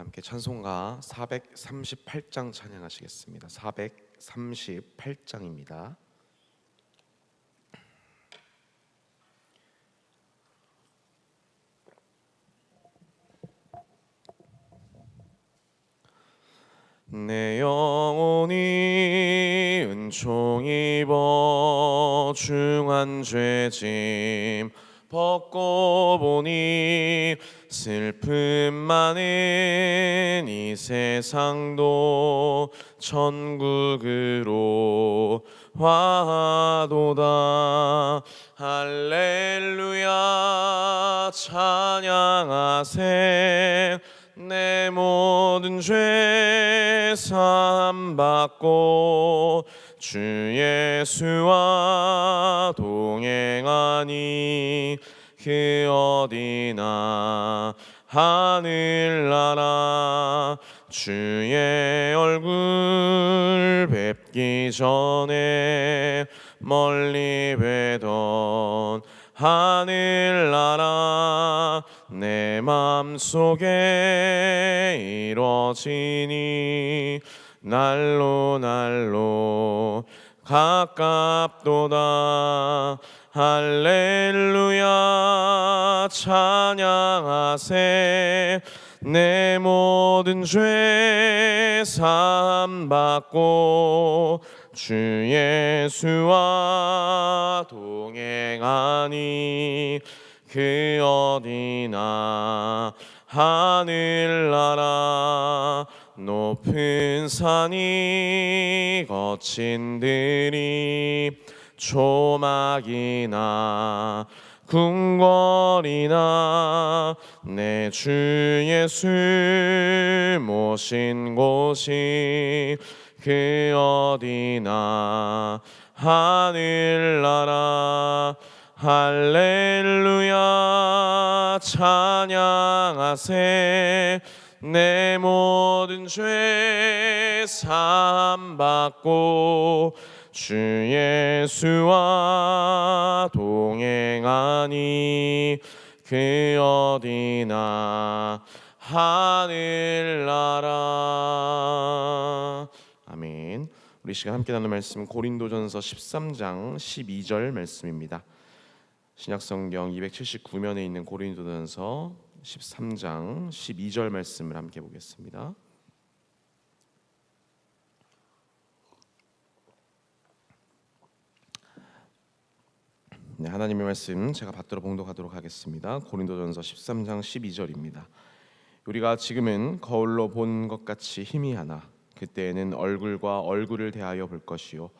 함께 찬송가 438장 찬양하시겠습니다. 438장입니다. 내 영혼이 은총 입어 중한 죄짐 벗고 보니 슬픔 많은 이 세상도 천국으로 와도다. 할렐루야 찬양하세. 내 모든 죄 사함 받고 주 예수와 동행하니 그 어디나 하늘나라 주의 얼굴 뵙기 전에 멀리 뵈던 하늘나라 내 맘속에 이루어지니 날로 날로 가깝도다 할렐루야 찬양하세. 내 모든 죄 사함 받고 주 예수와 동행하니 그 어디나 하늘나라 높은 산이 거친 들이 조막이나 궁궐이나 내 주 예수 모신 곳이 그 어디나 하늘나라. 할렐루야 찬양하세. 내 모든 죄 사함 받고 주 예수와 동행하니 그 어디나 하늘나라 아멘. 우리 시간 함께 나눌 말씀 고린도전서 13장 12절 말씀입니다. 신약성경 279면에 있는 고린도전서 13장 12절 말씀을 함께 보겠습니다. 네, 하나님의 말씀 제가 받들어 봉독하도록 하겠습니다. 고린도전서 13장 12절입니다. 우리가 지금은 거울로 본 것 같이 희미하나 그때에는 얼굴과 얼굴을 대하여 볼 것이요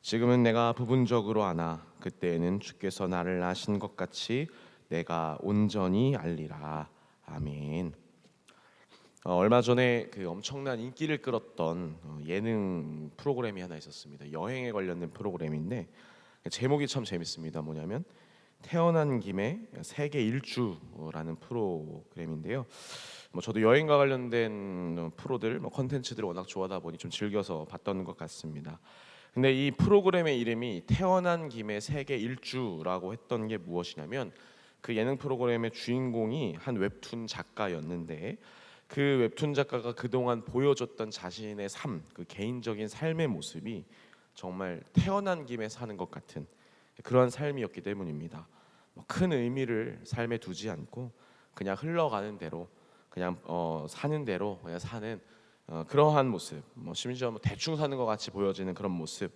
지금은 내가 부분적으로 아나 그때에는 주께서 나를 아신 것 같이 내가 온전히 알리라 아멘. 어, 얼마 전에 그 엄청난 인기를 끌었던 어, 예능 프로그램이 하나 있었습니다. 여행에 관련된 프로그램인데 제목이 참 재밌습니다. 뭐냐면 태어난 김에 세계 일주라는 프로그램인데요. 뭐 저도 여행과 관련된 프로들, 뭐 컨텐츠들을 워낙 좋아하다 보니 좀 즐겨서 봤던 것 같습니다. 근데 이 프로그램의 이름이 태어난 김에 세계 일주라고 했던 게 무엇이냐면 그 예능 프로그램의 주인공이 한 웹툰 작가였는데 그 웹툰 작가가 그동안 보여줬던 자신의 삶, 그 개인적인 삶의 모습이 정말 태어난 김에 사는 것 같은 그러한 삶이었기 때문입니다. 뭐큰 의미를 삶에 두지 않고 그냥 흘러가는 대로 그냥 어, 사는 대로 그냥 사는 어, 그러한 모습, 뭐 심지어 뭐 대충 사는 것 같이 보여지는 그런 모습,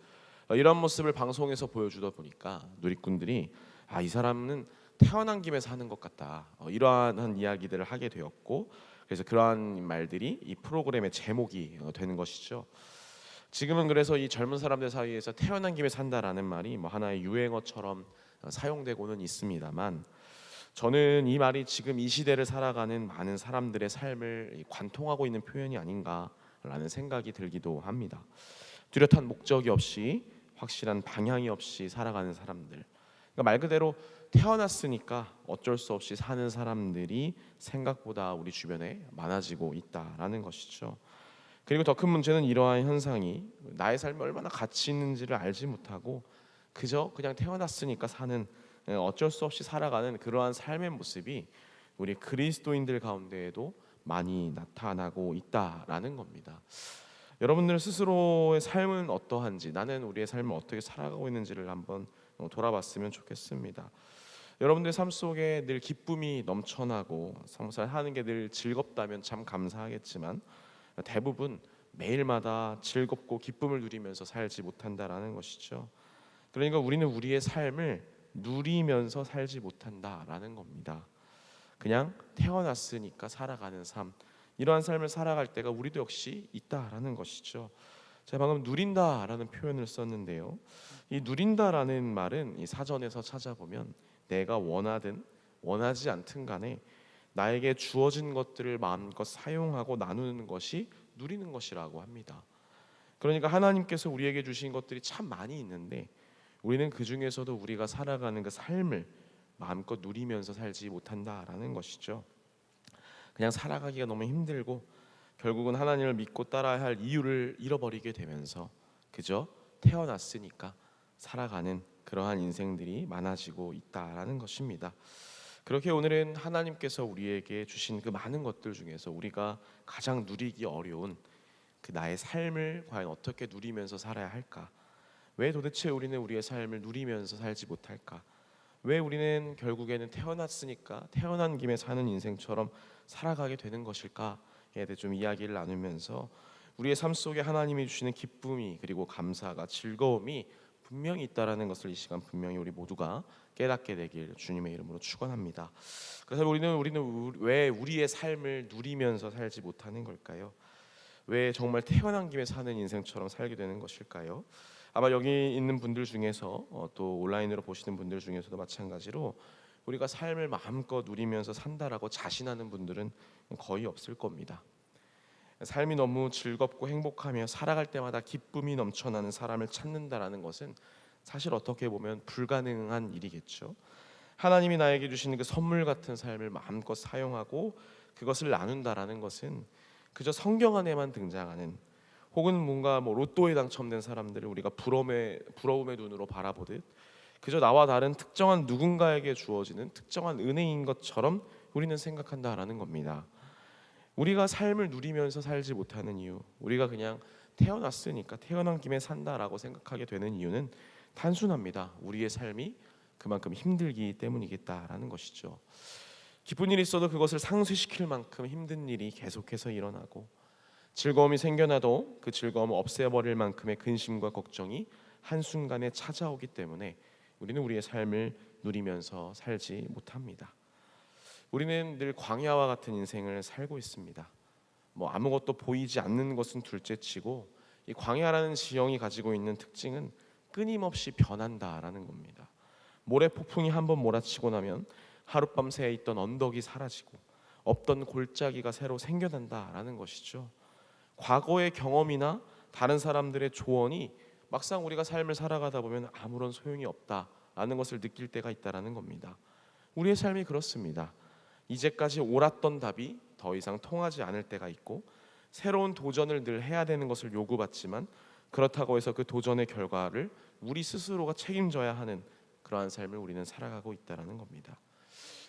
어, 이런 모습을 방송에서 보여주다 보니까 누리꾼들이 아 이 사람은 태어난 김에 사는 것 같다 어, 이러한 이야기들을 하게 되었고 그래서 그러한 말들이 이 프로그램의 제목이 어, 되는 것이죠. 지금은 그래서 이 젊은 사람들 사이에서 태어난 김에 산다라는 말이 뭐 하나의 유행어처럼 어, 사용되고는 있습니다만 저는 이 말이 지금 이 시대를 살아가는 많은 사람들의 삶을 관통하고 있는 표현이 아닌가라는 생각이 들기도 합니다. 뚜렷한 목적이 없이 확실한 방향이 없이 살아가는 사람들. 그러니까 말 그대로 태어났으니까 어쩔 수 없이 사는 사람들이 생각보다 우리 주변에 많아지고 있다라는 것이죠. 그리고 더 큰 문제는 이러한 현상이 나의 삶이 얼마나 가치 있는지를 알지 못하고 그저 그냥 태어났으니까 사는 어쩔 수 없이 살아가는 그러한 삶의 모습이 우리 그리스도인들 가운데에도 많이 나타나고 있다라는 겁니다. 여러분들 스스로의 삶은 어떠한지 나는 우리의 삶을 어떻게 살아가고 있는지를 한번 어, 돌아봤으면 좋겠습니다. 여러분들 삶 속에 늘 기쁨이 넘쳐나고 성살 하는 게 늘 즐겁다면 참 감사하겠지만 대부분 매일마다 즐겁고 기쁨을 누리면서 살지 못한다라는 것이죠. 그러니까 우리는 우리의 삶을 누리면서 살지 못한다라는 겁니다. 그냥 태어났으니까 살아가는 삶 이러한 삶을 살아갈 때가 우리도 역시 있다라는 것이죠. 제가 방금 누린다라는 표현을 썼는데요. 이 누린다라는 말은 이 사전에서 찾아보면 내가 원하든 원하지 않든 간에 나에게 주어진 것들을 마음껏 사용하고 나누는 것이 누리는 것이라고 합니다. 그러니까 하나님께서 우리에게 주신 것들이 참 많이 있는데 우리는 그 중에서도 우리가 살아가는 그 삶을 마음껏 누리면서 살지 못한다라는 것이죠. 그냥 살아가기가 너무 힘들고 결국은 하나님을 믿고 따라야 할 이유를 잃어버리게 되면서 그저 태어났으니까 살아가는 그러한 인생들이 많아지고 있다라는 것입니다. 그렇게 오늘은 하나님께서 우리에게 주신 그 많은 것들 중에서 우리가 가장 누리기 어려운 그 나의 삶을 과연 어떻게 누리면서 살아야 할까? 왜 도대체 우리는 우리의 삶을 누리면서 살지 못할까? 왜 우리는 결국에는 태어났으니까 태어난 김에 사는 인생처럼 살아가게 되는 것일까에 대해 좀 이야기를 나누면서 우리의 삶 속에 하나님이 주시는 기쁨이 그리고 감사가 즐거움이 분명히 있다라는 것을 이 시간 분명히 우리 모두가 깨닫게 되길 주님의 이름으로 축원합니다. 그래서 우리는 우리는 왜 우리의 삶을 누리면서 살지 못하는 걸까요? 왜 정말 태어난 김에 사는 인생처럼 살게 되는 것일까요? 아마 여기 있는 분들 중에서 어, 또 온라인으로 보시는 분들 중에서도 마찬가지로 우리가 삶을 마음껏 누리면서 산다라고 자신하는 분들은 거의 없을 겁니다. 삶이 너무 즐겁고 행복하며 살아갈 때마다 기쁨이 넘쳐나는 사람을 찾는다라는 것은 사실 어떻게 보면 불가능한 일이겠죠. 하나님이 나에게 주시는 그 선물 같은 삶을 마음껏 사용하고 그것을 나눈다라는 것은 그저 성경 안에만 등장하는 혹은 뭔가 뭐 로또에 당첨된 사람들을 우리가 부러움의 부러움의 눈으로 바라보듯 그저 나와 다른 특정한 누군가에게 주어지는 특정한 은혜인 것처럼 우리는 생각한다라는 겁니다. 우리가 삶을 누리면서 살지 못하는 이유, 우리가 그냥 태어났으니까 태어난 김에 산다라고 생각하게 되는 이유는 단순합니다. 우리의 삶이 그만큼 힘들기 때문이겠다라는 것이죠. 기쁜 일이 있어도 그것을 상쇄시킬 만큼 힘든 일이 계속해서 일어나고 즐거움이 생겨나도 그 즐거움을 없애버릴 만큼의 근심과 걱정이 한순간에 찾아오기 때문에 우리는 우리의 삶을 누리면서 살지 못합니다. 우리는 늘 광야와 같은 인생을 살고 있습니다. 뭐 아무것도 보이지 않는 것은 둘째치고 이 광야라는 지형이 가지고 있는 특징은 끊임없이 변한다라는 겁니다. 모래 폭풍이 한번 몰아치고 나면 하룻밤 새에 있던 언덕이 사라지고 없던 골짜기가 새로 생겨난다라는 것이죠. 과거의 경험이나 다른 사람들의 조언이 막상 우리가 삶을 살아가다 보면 아무런 소용이 없다라는 것을 느낄 때가 있다라는 겁니다. 우리의 삶이 그렇습니다. 이제까지 옳았던 답이 더 이상 통하지 않을 때가 있고 새로운 도전을 늘 해야 되는 것을 요구받지만 그렇다고 해서 그 도전의 결과를 우리 스스로가 책임져야 하는 그러한 삶을 우리는 살아가고 있다라는 겁니다.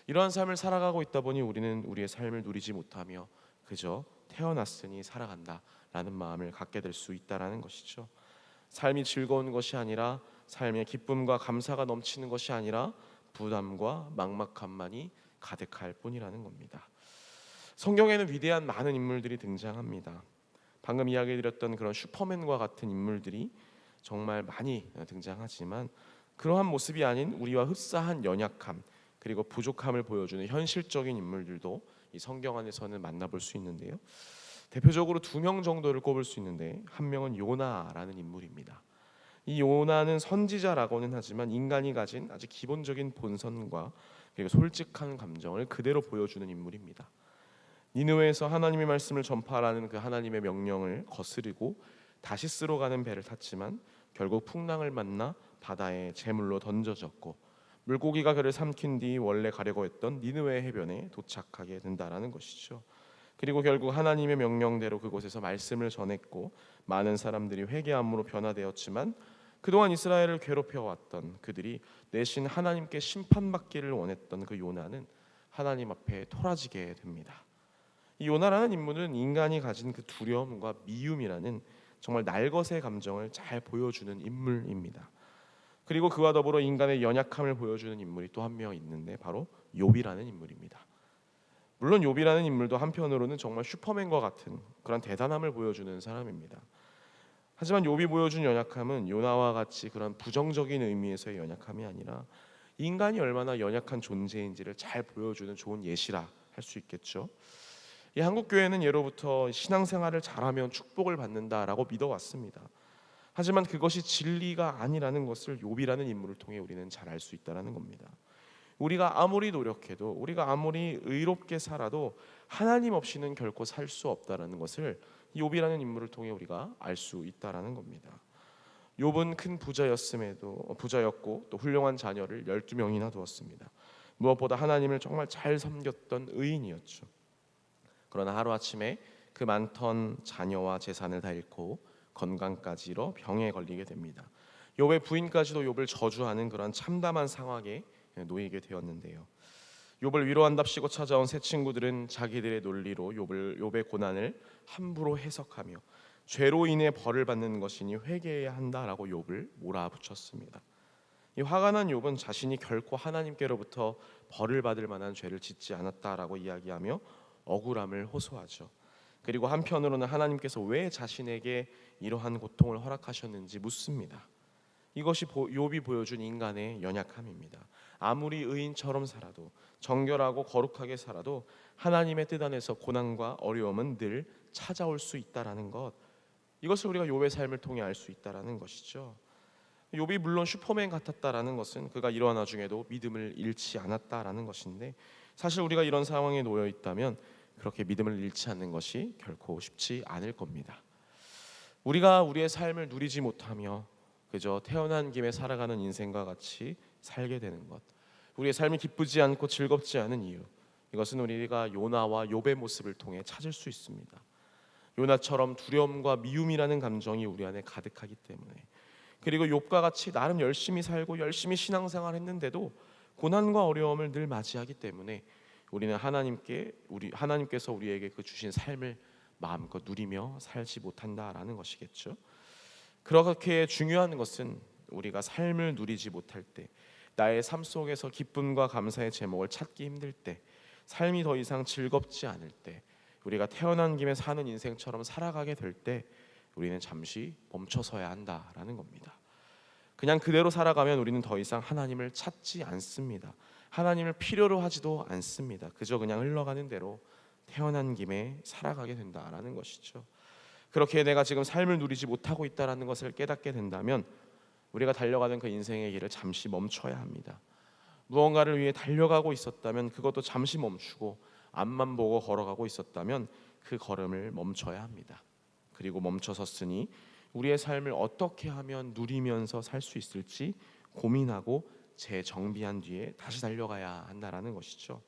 이러한 삶을 살아가고 있다 보니 우리는 우리의 삶을 누리지 못하며 그저 태어났으니 살아간다라는 마음을 갖게 될 수 있다라는 것이죠. 삶이 즐거운 것이 아니라 삶의 기쁨과 감사가 넘치는 것이 아니라 부담과 막막함만이 가득할 뿐이라는 겁니다. 성경에는 위대한 많은 인물들이 등장합니다. 방금 이야기 드렸던 그런 슈퍼맨과 같은 인물들이 정말 많이 등장하지만 그러한 모습이 아닌 우리와 흡사한 연약함 그리고 부족함을 보여주는 현실적인 인물들도 이 성경 안에서는 만나볼 수 있는데요. 대표적으로 두 명 정도를 꼽을 수 있는데 한 명은 요나라는 인물입니다. 이 요나는 선지자라고는 하지만 인간이 가진 아주 기본적인 본선과 그리고 솔직한 감정을 그대로 보여주는 인물입니다. 니느웨에서 하나님의 말씀을 전파하라는 그 하나님의 명령을 거스르고 다시 쓰러 가는 배를 탔지만 결국 풍랑을 만나 바다에 제물로 던져졌고 물고기가 그를 삼킨 뒤 원래 가려고 했던 니느웨 해변에 도착하게 된다라는 것이죠. 그리고 결국 하나님의 명령대로 그곳에서 말씀을 전했고 많은 사람들이 회개함으로 변화되었지만 그동안 이스라엘을 괴롭혀 왔던 그들이 내신 하나님께 심판받기를 원했던 그 요나는 하나님 앞에 토라지게 됩니다. 이 요나라는 인물은 인간이 가진 그 두려움과 미움이라는 정말 날것의 감정을 잘 보여주는 인물입니다. 그리고 그와 더불어 인간의 연약함을 보여주는 인물이 또 한 명 있는데 바로 욥이라는 인물입니다. 물론 욥이라는 인물도 한편으로는 정말 슈퍼맨과 같은 그런 대단함을 보여주는 사람입니다. 하지만 욥이 보여준 연약함은 요나와 같이 그런 부정적인 의미에서의 연약함이 아니라 인간이 얼마나 연약한 존재인지를 잘 보여주는 좋은 예시라 할 수 있겠죠. 이 한국 교회는 예로부터 신앙생활을 잘하면 축복을 받는다라고 믿어왔습니다. 하지만 그것이 진리가 아니라는 것을 욥이라는 인물을 통해 우리는 잘 알 수 있다라는 겁니다. 우리가 아무리 노력해도 우리가 아무리 의롭게 살아도 하나님 없이는 결코 살 수 없다라는 것을 욥이라는 인물을 통해 우리가 알 수 있다라는 겁니다. 욥은 큰 부자였음에도 부자였고 또 훌륭한 자녀를 12명이나 두었습니다. 무엇보다 하나님을 정말 잘 섬겼던 의인이었죠. 그러나 하루아침에 그 많던 자녀와 재산을 다 잃고 건강까지 잃어 병에 걸리게 됩니다. 욥의 부인까지도 욥을 저주하는 그런 참담한 상황에 놓이게 되었는데요. 욥을 위로한답시고 찾아온 새 친구들은 자기들의 논리로 욥을 욥의 고난을 함부로 해석하며 죄로 인해 벌을 받는 것이니 회개해야 한다라고 욥을 몰아붙였습니다. 이 화가 난 욥은 자신이 결코 하나님께로부터 벌을 받을 만한 죄를 짓지 않았다라고 이야기하며 억울함을 호소하죠. 그리고 한편으로는 하나님께서 왜 자신에게 이러한 고통을 허락하셨는지 묻습니다. 이것이 욥이 보여준 인간의 연약함입니다. 아무리 의인처럼 살아도 정결하고 거룩하게 살아도 하나님의 뜻 안에서 고난과 어려움은 늘 찾아올 수 있다라는 것. 이것을 우리가 욥의 삶을 통해 알 수 있다라는 것이죠. 욥이 물론 슈퍼맨 같았다라는 것은 그가 이러한 와중에도 믿음을 잃지 않았다라는 것인데 사실 우리가 이런 상황에 놓여 있다면 그렇게 믿음을 잃지 않는 것이 결코 쉽지 않을 겁니다. 우리가 우리의 삶을 누리지 못하며 그저 태어난 김에 살아가는 인생과 같이 살게 되는 것. 우리의 삶이 기쁘지 않고 즐겁지 않은 이유. 이것은 우리가 요나와 욥의 모습을 통해 찾을 수 있습니다. 요나처럼 두려움과 미움이라는 감정이 우리 안에 가득하기 때문에 그리고 욥과 같이 나름 열심히 살고 열심히 신앙생활 했는데도 고난과 어려움을 늘 맞이하기 때문에 우리는 하나님께 우리 하나님께서 우리에게 그 주신 삶을 마음껏 누리며 살지 못한다라는 것이겠죠. 그렇게 중요한 것은 우리가 삶을 누리지 못할 때 나의 삶 속에서 기쁨과 감사의 제목을 찾기 힘들 때 삶이 더 이상 즐겁지 않을 때 우리가 태어난 김에 사는 인생처럼 살아가게 될 때 우리는 잠시 멈춰서야 한다라는 겁니다. 그냥 그대로 살아가면 우리는 더 이상 하나님을 찾지 않습니다. 하나님을 필요로 하지도 않습니다. 그저 그냥 흘러가는 대로 태어난 김에 살아가게 된다라는 것이죠. 그렇게 내가 지금 삶을 누리지 못하고 있다라는 것을 깨닫게 된다면 우리가 달려가는 그 인생의 길을 잠시 멈춰야 합니다. 무언가를 위해 달려가고 있었다면 그것도 잠시 멈추고 앞만 보고 걸어가고 있었다면 그 걸음을 멈춰야 합니다. 그리고 멈춰섰으니 우리의 삶을 어떻게 하면 누리면서 살 수 있을지 고민하고 재정비한 뒤에 다시 달려가야 한다라는 것이죠.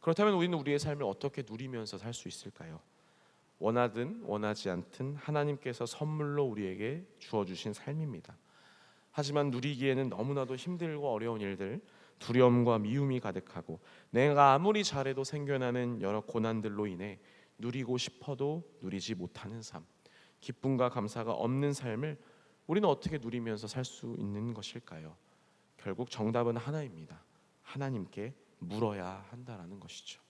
그렇다면 우리는 우리의 삶을 어떻게 누리면서 살 수 있을까요? 원하든 원하지 않든 하나님께서 선물로 우리에게 주어 주신 삶입니다. 하지만 누리기에는 너무나도 힘들고 어려운 일들, 두려움과 미움이 가득하고 내가 아무리 잘해도 생겨나는 여러 고난들로 인해 누리고 싶어도 누리지 못하는 삶, 기쁨과 감사가 없는 삶을 우리는 어떻게 누리면서 살 수 있는 것일까요? 결국 정답은 하나입니다. 하나님께 물어야 한다라는 것이죠.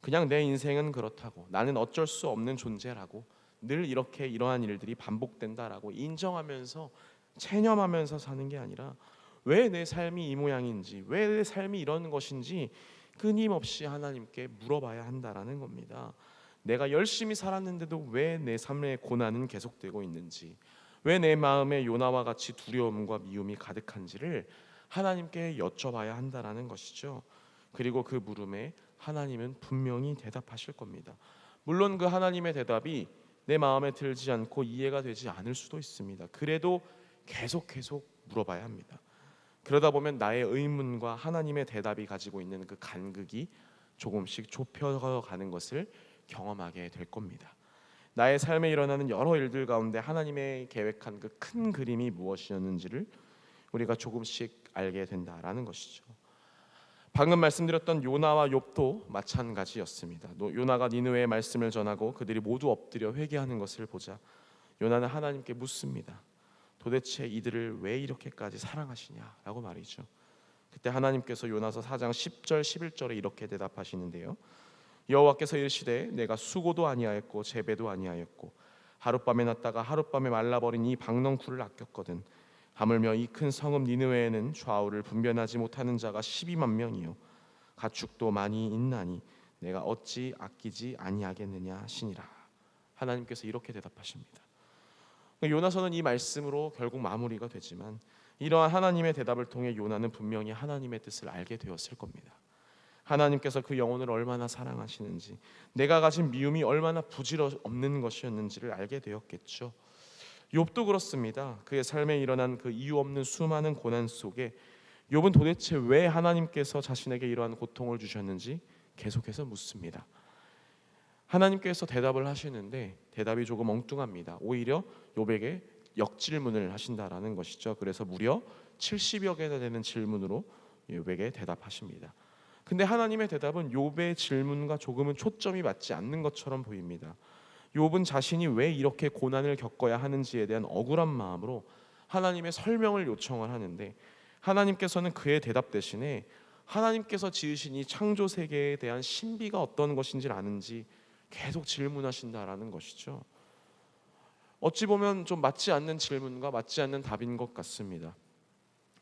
그냥 내 인생은 그렇다고 나는 어쩔 수 없는 존재라고 늘 이렇게 이러한 일들이 반복된다라고 인정하면서 체념하면서 사는 게 아니라 왜 내 삶이 이 모양인지 왜 내 삶이 이런 것인지 끊임없이 하나님께 물어봐야 한다라는 겁니다. 내가 열심히 살았는데도 왜 내 삶의 고난은 계속되고 있는지 왜 내 마음에 요나와 같이 두려움과 미움이 가득한지를 하나님께 여쭤봐야 한다라는 것이죠. 그리고 그 물음에 하나님은 분명히 대답하실 겁니다. 물론 그 하나님의 대답이 내 마음에 들지 않고 이해가 되지 않을 수도 있습니다. 그래도 계속 계속 물어봐야 합니다. 그러다 보면 나의 의문과 하나님의 대답이 가지고 있는 그 간극이 조금씩 좁혀가는 것을 경험하게 될 겁니다. 나의 삶에 일어나는 여러 일들 가운데 하나님의 계획한 그 큰 그림이 무엇이었는지를 우리가 조금씩 알게 된다라는 것이죠. 방금 말씀드렸던 요나와 욥도 마찬가지였습니다. 노- 요나가 니느웨의 말씀을 전하고 그들이 모두 엎드려 회개하는 것을 보자 요나는 하나님께 묻습니다. 도대체 이들을 왜 이렇게까지 사랑하시냐라고 말이죠. 그때 하나님께서 요나서 4장 10절 11절에 이렇게 대답하시는데요. 여호와께서 이르시되 내가 수고도 아니하였고 재배도 아니하였고 하룻밤에 났다가 하룻밤에 말라버린 이 박넝쿨을 아꼈거든 하물며 이 큰 성읍 니느웨에는 좌우를 분변하지 못하는 자가 12만 명이요 가축도 많이 있나니 내가 어찌 아끼지 아니하겠느냐 하시니라 하나님께서 이렇게 대답하십니다. 요나서는 이 말씀으로 결국 마무리가 되지만 이러한 하나님의 대답을 통해 요나는 분명히 하나님의 뜻을 알게 되었을 겁니다. 하나님께서 그 영혼을 얼마나 사랑하시는지, 내가 가진 미움이 얼마나 부질어 없는 것이었는지를 알게 되었겠죠. 욥도 그렇습니다. 그의 삶에 일어난 그 이유 없는 수많은 고난 속에 욥은 도대체 왜 하나님께서 자신에게 이러한 고통을 주셨는지 계속해서 묻습니다. 하나님께서 대답을 하시는데 대답이 조금 엉뚱합니다. 오히려 욥에게 역질문을 하신다라는 것이죠. 그래서 무려 70여 개나 되는 질문으로 욥에게 대답하십니다. 근데 하나님의 대답은 욥의 질문과 조금은 초점이 맞지 않는 것처럼 보입니다. 욥은 자신이 왜 이렇게 고난을 겪어야 하는지에 대한 억울한 마음으로 하나님의 설명을 요청을 하는데 하나님께서는 그의 대답 대신에 하나님께서 지으신 이 창조 세계에 대한 신비가 어떤 것인지 아는지 계속 질문하신다라는 것이죠. 어찌 보면 좀 맞지 않는 질문과 맞지 않는 답인 것 같습니다.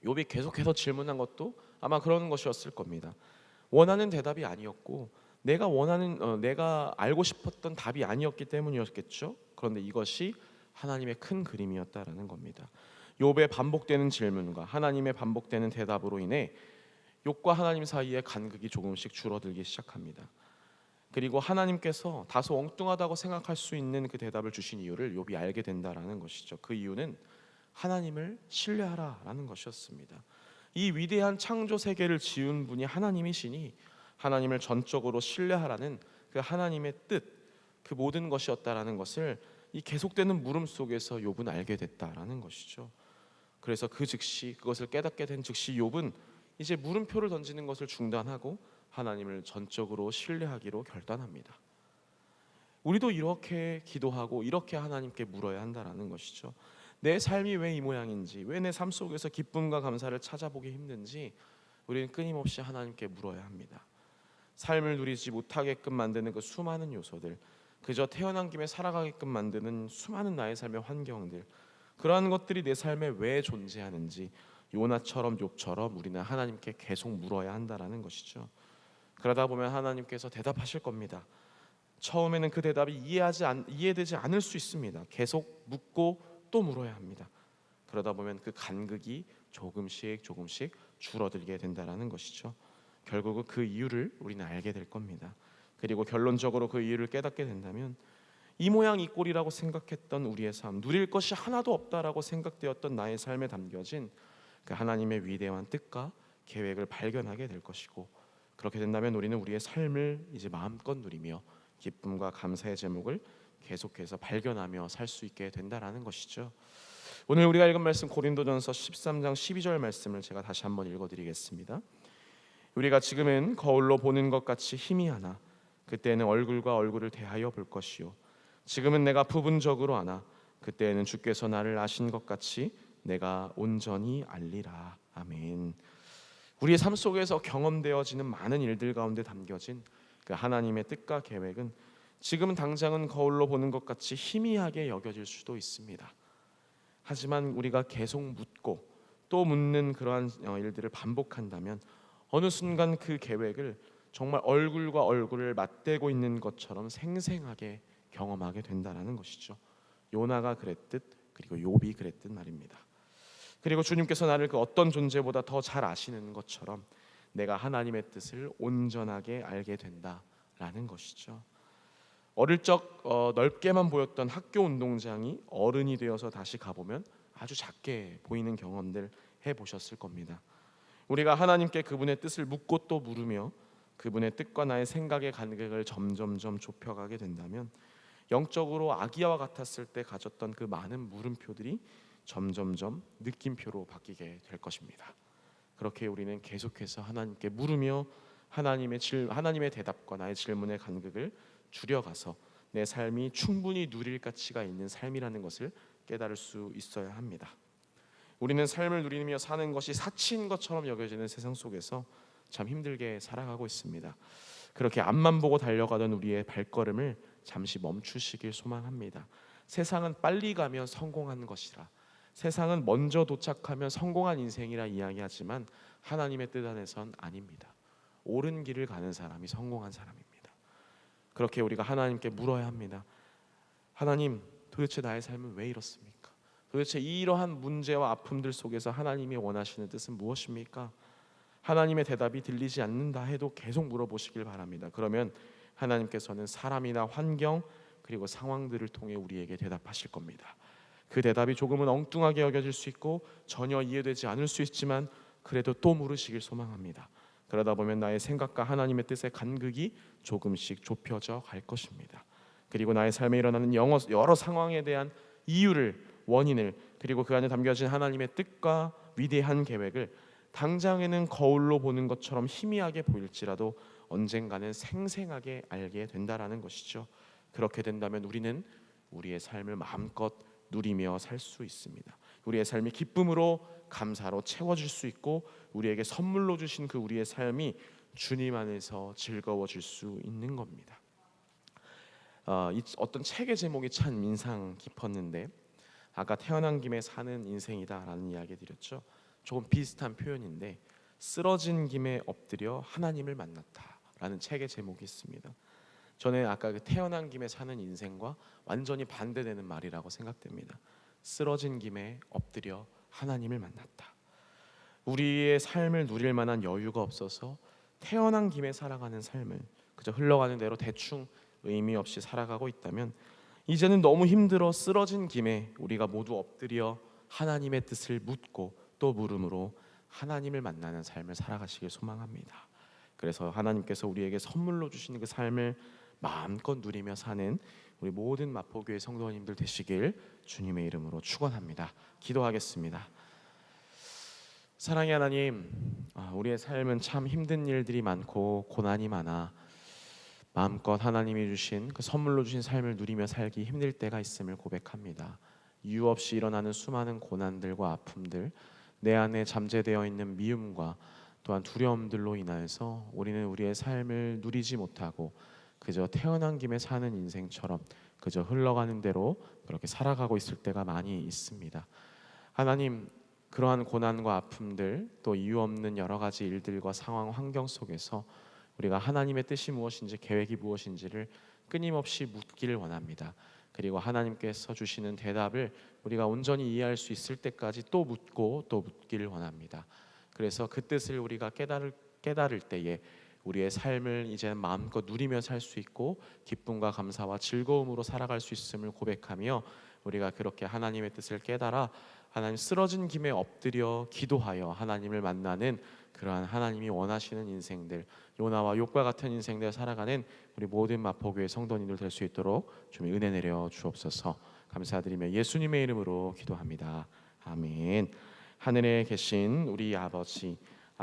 욥이 계속해서 질문한 것도 아마 그런 것이었을 겁니다. 원하는 대답이 아니었고 내가 원하는 어, 내가 알고 싶었던 답이 아니었기 때문이었겠죠. 그런데 이것이 하나님의 큰 그림이었다라는 겁니다. 욥의 반복되는 질문과 하나님의 반복되는 대답으로 인해 욥과 하나님 사이의 간극이 조금씩 줄어들기 시작합니다. 그리고 하나님께서 다소 엉뚱하다고 생각할 수 있는 그 대답을 주신 이유를 욥이 알게 된다라는 것이죠. 그 이유는 하나님을 신뢰하라라는 것이었습니다. 이 위대한 창조 세계를 지은 분이 하나님이시니 하나님을 전적으로 신뢰하라는 그 하나님의 뜻, 그 모든 것이었다라는 것을 이 계속되는 물음 속에서 욥은 알게 됐다라는 것이죠. 그래서 그 즉시 그것을 깨닫게 된 즉시 욥은 이제 물음표를 던지는 것을 중단하고 하나님을 전적으로 신뢰하기로 결단합니다. 우리도 이렇게 기도하고 이렇게 하나님께 물어야 한다라는 것이죠. 내 삶이 왜 이 모양인지, 왜 내 삶 속에서 기쁨과 감사를 찾아보기 힘든지 우리는 끊임없이 하나님께 물어야 합니다. 삶을 누리지 못하게끔 만드는 그 수많은 요소들, 그저 태어난 김에 살아가게끔 만드는 수많은 나의 삶의 환경들, 그러한 것들이 내 삶에 왜 존재하는지 요나처럼 욥처럼 우리는 하나님께 계속 물어야 한다라는 것이죠. 그러다 보면 하나님께서 대답하실 겁니다. 처음에는 그 대답이 이해하지 않, 이해되지 않을 수 있습니다. 계속 묻고 또 물어야 합니다. 그러다 보면 그 간극이 조금씩 조금씩 줄어들게 된다라는 것이죠. 결국은 그 이유를 우리는 알게 될 겁니다. 그리고 결론적으로 그 이유를 깨닫게 된다면 이 모양 이 꼴이라고 생각했던 우리의 삶, 누릴 것이 하나도 없다라고 생각되었던 나의 삶에 담겨진 그 하나님의 위대한 뜻과 계획을 발견하게 될 것이고 그렇게 된다면 우리는 우리의 삶을 이제 마음껏 누리며 기쁨과 감사의 제목을 계속해서 발견하며 살 수 있게 된다라는 것이죠. 오늘 우리가 읽은 말씀 고린도전서 13장 12절 말씀을 제가 다시 한번 읽어 드리겠습니다. 우리가 지금은 거울로 보는 것 같이 희미하나 그때는 얼굴과 얼굴을 대하여 볼 것이요 지금은 내가 부분적으로 아나 그때에는 주께서 나를 아신 것 같이 내가 온전히 알리라 아멘. 우리의 삶 속에서 경험되어지는 많은 일들 가운데 담겨진 그 하나님의 뜻과 계획은 지금 당장은 거울로 보는 것 같이 희미하게 여겨질 수도 있습니다. 하지만 우리가 계속 묻고 또 묻는 그러한 어, 일들을 반복한다면 어느 순간 그 계획을 정말 얼굴과 얼굴을 맞대고 있는 것처럼 생생하게 경험하게 된다라는 것이죠. 요나가 그랬듯 그리고 욥이 그랬듯 말입니다. 그리고 주님께서 나를 그 어떤 존재보다 더 잘 아시는 것처럼 내가 하나님의 뜻을 온전하게 알게 된다라는 것이죠. 어릴 적 어, 넓게만 보였던 학교 운동장이 어른이 되어서 다시 가보면 아주 작게 보이는 경험들 해 보셨을 겁니다. 우리가 하나님께 그분의 뜻을 묻고 또 물으며 그분의 뜻과 나의 생각의 간격을 점점점 좁혀가게 된다면 영적으로 아기와 같았을 때 가졌던 그 많은 물음표들이 점점점 느낌표로 바뀌게 될 것입니다. 그렇게 우리는 계속해서 하나님께 물으며 하나님의 질 하나님의 대답과 나의 질문의 간극을 줄여가서 내 삶이 충분히 누릴 가치가 있는 삶이라는 것을 깨달을 수 있어야 합니다. 우리는 삶을 누리며 사는 것이 사치인 것처럼 여겨지는 세상 속에서 참 힘들게 살아가고 있습니다. 그렇게 앞만 보고 달려가던 우리의 발걸음을 잠시 멈추시길 소망합니다. 세상은 빨리 가면 성공하는 것이라. 세상은 먼저 도착하면 성공한 인생이라 이야기하지만 하나님의 뜻 안에선 아닙니다. 옳은 길을 가는 사람이 성공한 사람입니다. 그렇게 우리가 하나님께 물어야 합니다. 하나님, 도대체 나의 삶은 왜 이렇습니까? 도대체 이러한 문제와 아픔들 속에서 하나님이 원하시는 뜻은 무엇입니까? 하나님의 대답이 들리지 않는다 해도 계속 물어보시길 바랍니다. 그러면 하나님께서는 사람이나 환경 그리고 상황들을 통해 우리에게 대답하실 겁니다. 그 대답이 조금은 엉뚱하게 여겨질 수 있고 전혀 이해되지 않을 수 있지만 그래도 또 물으시길 소망합니다. 그러다 보면 나의 생각과 하나님의 뜻의 간극이 조금씩 좁혀져 갈 것입니다. 그리고 나의 삶에 일어나는 여러 상황에 대한 이유를 원인을 그리고 그 안에 담겨진 하나님의 뜻과 위대한 계획을 당장에는 거울로 보는 것처럼 희미하게 보일지라도 언젠가는 생생하게 알게 된다라는 것이죠. 그렇게 된다면 우리는 우리의 삶을 마음껏 누리며 살 수 있습니다. 우리의 삶이 기쁨으로 감사로 채워질 수 있고 우리에게 선물로 주신 그 우리의 삶이 주님 안에서 즐거워질 수 있는 겁니다. 어, 이, 어떤 책의 제목이 참 인상 깊었는데 아까 태어난 김에 사는 인생이다라는 이야기 드렸죠. 조금 비슷한 표현인데 쓰러진 김에 엎드려 하나님을 만났다라는 책의 제목이 있습니다. 저는 아까 그 태어난 김에 사는 인생과 완전히 반대되는 말이라고 생각됩니다. 쓰러진 김에 엎드려 하나님을 만났다. 우리의 삶을 누릴 만한 여유가 없어서 태어난 김에 살아가는 삶을 그저 흘러가는 대로 대충 의미 없이 살아가고 있다면 이제는 너무 힘들어 쓰러진 김에 우리가 모두 엎드려 하나님의 뜻을 묻고 또 물음으로 하나님을 만나는 삶을 살아가시길 소망합니다. 그래서 하나님께서 우리에게 선물로 주신 그 삶을 마음껏 누리며 사는 우리 모든 마포교회 성도님들 되시길 주님의 이름으로 축원합니다. 기도하겠습니다. 사랑의 하나님, 아, 우리의 삶은 참 힘든 일들이 많고 고난이 많아 마음껏 하나님이 주신 그 선물로 주신 삶을 누리며 살기 힘들 때가 있음을 고백합니다. 이유 없이 일어나는 수많은 고난들과 아픔들, 내 안에 잠재되어 있는 미움과 또한 두려움들로 인하여서 우리는 우리의 삶을 누리지 못하고 그저 태어난 김에 사는 인생처럼 그저 흘러가는 대로 그렇게 살아가고 있을 때가 많이 있습니다. 하나님 그러한 고난과 아픔들 또 이유 없는 여러 가지 일들과 상황 환경 속에서 우리가 하나님의 뜻이 무엇인지 계획이 무엇인지를 끊임없이 묻기를 원합니다. 그리고 하나님께서 주시는 대답을 우리가 온전히 이해할 수 있을 때까지 또 묻고 또 묻기를 원합니다. 그래서 그 뜻을 우리가 깨달을 깨달을 때에 우리의 삶을 이제 마음껏 누리며 살 수 있고 기쁨과 감사와 즐거움으로 살아갈 수 있음을 고백하며 우리가 그렇게 하나님의 뜻을 깨달아 하나님 쓰러진 김에 엎드려 기도하여 하나님을 만나는 그러한 하나님이 원하시는 인생들 요나와 욕과 같은 인생들 살아가는 우리 모든 마포교회 성도님들 될 수 있도록 좀 은혜 내려 주옵소서. 감사드리며 예수님의 이름으로 기도합니다. 아멘. 하늘에 계신 우리 아버지